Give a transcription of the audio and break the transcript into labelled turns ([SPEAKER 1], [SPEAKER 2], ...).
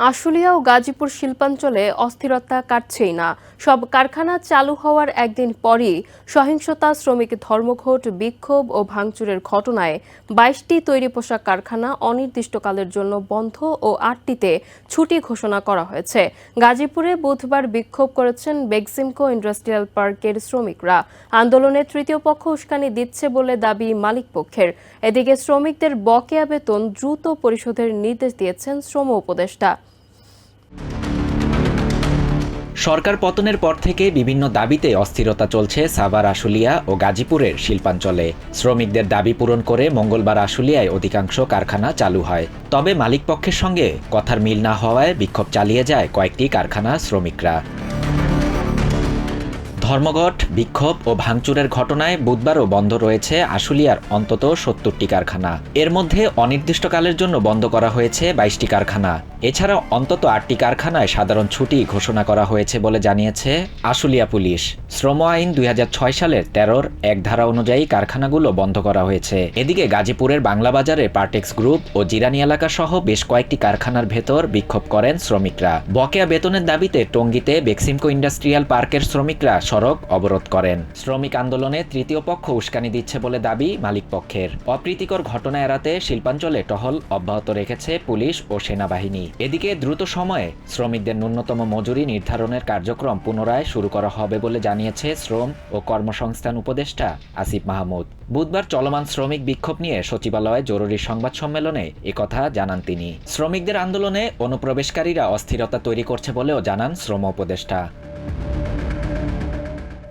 [SPEAKER 1] আশুলিয়া ও গাজীপুর শিল্পাঞ্চলে অস্থিরতা কাটছেই না। সব কারখানা চালু হওয়ার একদিন পরই সহিংসতা, শ্রমিক ধর্মঘট, বিক্ষোভ ও ভাঙচুরের ঘটনায় বাইশটি তৈরি পোশাক কারখানা অনির্দিষ্টকালের জন্য বন্ধ ও আটটিতে ছুটি ঘোষণা করা হয়েছে। গাজীপুরে বুধবার বিক্ষোভ করেছেন বেক্সিমকো ইন্ডাস্ট্রিয়াল পার্কের শ্রমিকরা। আন্দোলনে তৃতীয় পক্ষ উস্কানি দিচ্ছে বলে দাবি মালিক পক্ষের। এদিকে শ্রমিকদের বকেয়া বেতন দ্রুত পরিশোধের নির্দেশ দিয়েছেন শ্রম উপদেষ্টা।
[SPEAKER 2] সরকার পতনের পর থেকে বিভিন্ন দাবিতে অস্থিরতা চলছে সাভার, আশুলিয়া ও গাজীপুরের শিল্পাঞ্চলে। শ্রমিকদের দাবি পূরণ করে মঙ্গলবার আশুলিয়ায় অধিকাংশ কারখানা চালু হয়। তবে মালিকপক্ষের সঙ্গে কথার মিল না হওয়ায় বিক্ষোভ চালিয়ে যায় কয়েকটি কারখানা শ্রমিকরা। ধর্মঘট, বিক্ষোভ ও ভাঙচুরের ঘটনায় বুধবারও বন্ধ রয়েছে আশুলিয়ার অন্তত সত্তরটি কারখানা। এর মধ্যে অনির্দিষ্টকালের জন্য বন্ধ করা হয়েছে বাইশটি কারখানা। এছাড়াও অন্তত আটটি কারখানায় সাধারণ ছুটি ঘোষণা করা হয়েছে বলে জানিয়েছে আশুলিয়া পুলিশ। শ্রম আইন দুই হাজার ছয় সালের তেরোর এক ধারা অনুযায়ী কারখানাগুলো বন্ধ করা হয়েছে। এদিকে গাজীপুরের বাংলা বাজারে পার্টেক্স গ্রুপ ও জিরানি এলাকা সহ বেশ কয়েকটি কারখানার ভেতর বিক্ষোভ করেন শ্রমিকরা। বকেয়া বেতনের দাবিতে টঙ্গীতে বেক্সিমকো ইন্ডাস্ট্রিয়াল পার্কের শ্রমিকরা সড়ক অবরোধ করেন। শ্রমিক আন্দোলনে তৃতীয় পক্ষ উস্কানি দিচ্ছে বলে দাবি মালিক পক্ষের। অপ্রীতিকর ঘটনা এড়াতে শিল্পাঞ্চলে টহল অব্যাহত রেখেছে পুলিশ ও সেনাবাহিনী। এদিকে দ্রুত সময়ে শ্রমিকদের ন্যূনতম মজুরি নির্ধারণের কার্যক্রম পুনরায় শুরু করা হবে বলে জানিয়েছে শ্রম ও কর্মসংস্থান উপদেষ্টা আসিফ মাহমুদ। বুধবার চলমান শ্রমিক বিক্ষোভ নিয়ে সচিবালয়ে জরুরি সংবাদ সম্মেলনে একথা জানান তিনি। শ্রমিকদের আন্দোলনে অনুপ্রবেশকারীরা অস্থিরতা তৈরি করছে বলেও জানান শ্রম উপদেষ্টা।